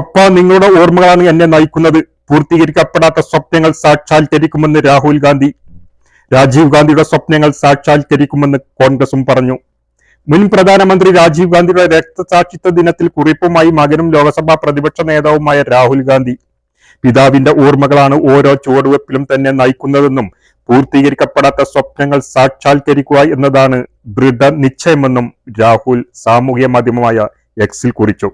പപ്പ നിങ്ങളുടെ ഓർമ്മകളാണ് എന്നെ നയിക്കുന്നത്. പൂർത്തീകരിക്കപ്പെടാത്ത സ്വപ്നങ്ങൾ സാക്ഷാത്കരിക്കുമെന്ന് രാഹുൽ ഗാന്ധി. രാജീവ് ഗാന്ധിയുടെ സ്വപ്നങ്ങൾ സാക്ഷാത്കരിക്കുമെന്ന് കോൺഗ്രസും പറഞ്ഞു. മുൻ പ്രധാനമന്ത്രി രാജീവ് ഗാന്ധിയുടെ രക്തസാക്ഷിത്വ ദിനത്തിൽ കുറിപ്പുമായി മകനും ലോക്സഭാ പ്രതിപക്ഷ നേതാവുമായ രാഹുൽ ഗാന്ധി. പിതാവിന്റെ ഓർമ്മകളാണ് ഓരോ ചുവടുവെപ്പിലും തന്നെ നയിക്കുന്നതെന്നും പൂർത്തീകരിക്കപ്പെടാത്ത സ്വപ്നങ്ങൾ സാക്ഷാത്കരിക്കുക എന്നതാണ് ദൃഢ നിശ്ചയമെന്നും രാഹുൽ സാമൂഹ്യ മാധ്യമമായ എക്സിൽ കുറിച്ചു.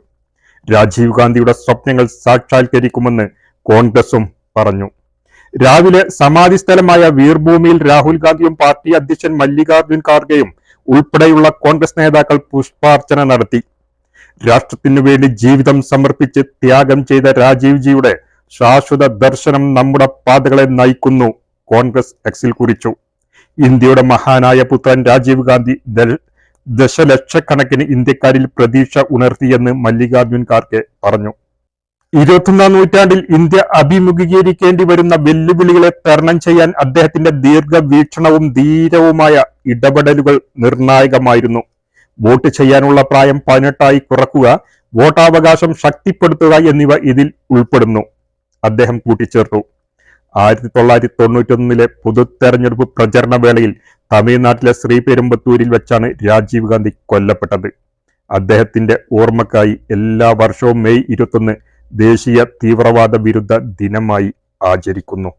രാജീവ് ഗാന്ധിയുടെ സ്വപ്നങ്ങൾ സാക്ഷാത്കരിക്കുമെന്ന് കോൺഗ്രസും പറഞ്ഞു. രാവിലെ സമാധി സ്ഥലമായ വീർഭൂമിയിൽ രാഹുൽ ഗാന്ധിയും പാർട്ടി അധ്യക്ഷൻ മല്ലികാർജുൻ ഖാർഗെയും ഉൾപ്പെടെയുള്ള കോൺഗ്രസ് നേതാക്കൾ പുഷ്പാർച്ചന നടത്തി. രാഷ്ട്രത്തിനു വേണ്ടി ജീവിതം സമർപ്പിച്ച് ത്യാഗം ചെയ്ത രാജീവ് ജിയുടെ ശാശ്വത ദർശനം നമ്മുടെ പാതകളെ നയിക്കുന്നു കോൺഗ്രസ് എക്സിൽ കുറിച്ചു. ഇന്ത്യയുടെ മഹാനായ പുത്രൻ രാജീവ് ഗാന്ധി ദശലക്ഷക്കണക്കിന് ഇന്ത്യക്കാരിൽ പ്രതീക്ഷ ഉണർത്തിയെന്ന് മല്ലികാർജുൻ ഖാർഗെ പറഞ്ഞു. ഇരുപത്തൊന്നാം നൂറ്റാണ്ടിൽ ഇന്ത്യ അഭിമുഖീകരിക്കേണ്ടി വരുന്ന വെല്ലുവിളികളെ തരണം ചെയ്യാൻ അദ്ദേഹത്തിന്റെ ദീർഘവീക്ഷണവും ധീരവുമായ ഇടപെടലുകൾ നിർണായകമായിരുന്നു. വോട്ട് ചെയ്യാനുള്ള പ്രായം പതിനെട്ടായി കുറക്കുക വോട്ടാവകാശം ശക്തിപ്പെടുത്തുക എന്നിവ ഇതിൽ ഉൾപ്പെടുന്നു. അദ്ദേഹം കൂട്ടിച്ചേർത്തു. ആയിരത്തി തൊള്ളായിരത്തി തൊണ്ണൂറ്റൊന്നിലെ പൊതു തെരഞ്ഞെടുപ്പ് പ്രചരണ വേളയിൽ തമിഴ്നാട്ടിലെ ശ്രീപെരുമ്പത്തൂരിൽ വെച്ചാണ് രാജീവ് ഗാന്ധി കൊല്ലപ്പെട്ടത്. അദ്ദേഹത്തിന്റെ ഓർമ്മക്കായി എല്ലാ വർഷവും മെയ് ഇരുപത്തൊന്ന് ദേശീയ തീവ്രവാദ വിരുദ്ധ ദിനമായി ആചരിക്കുന്നു.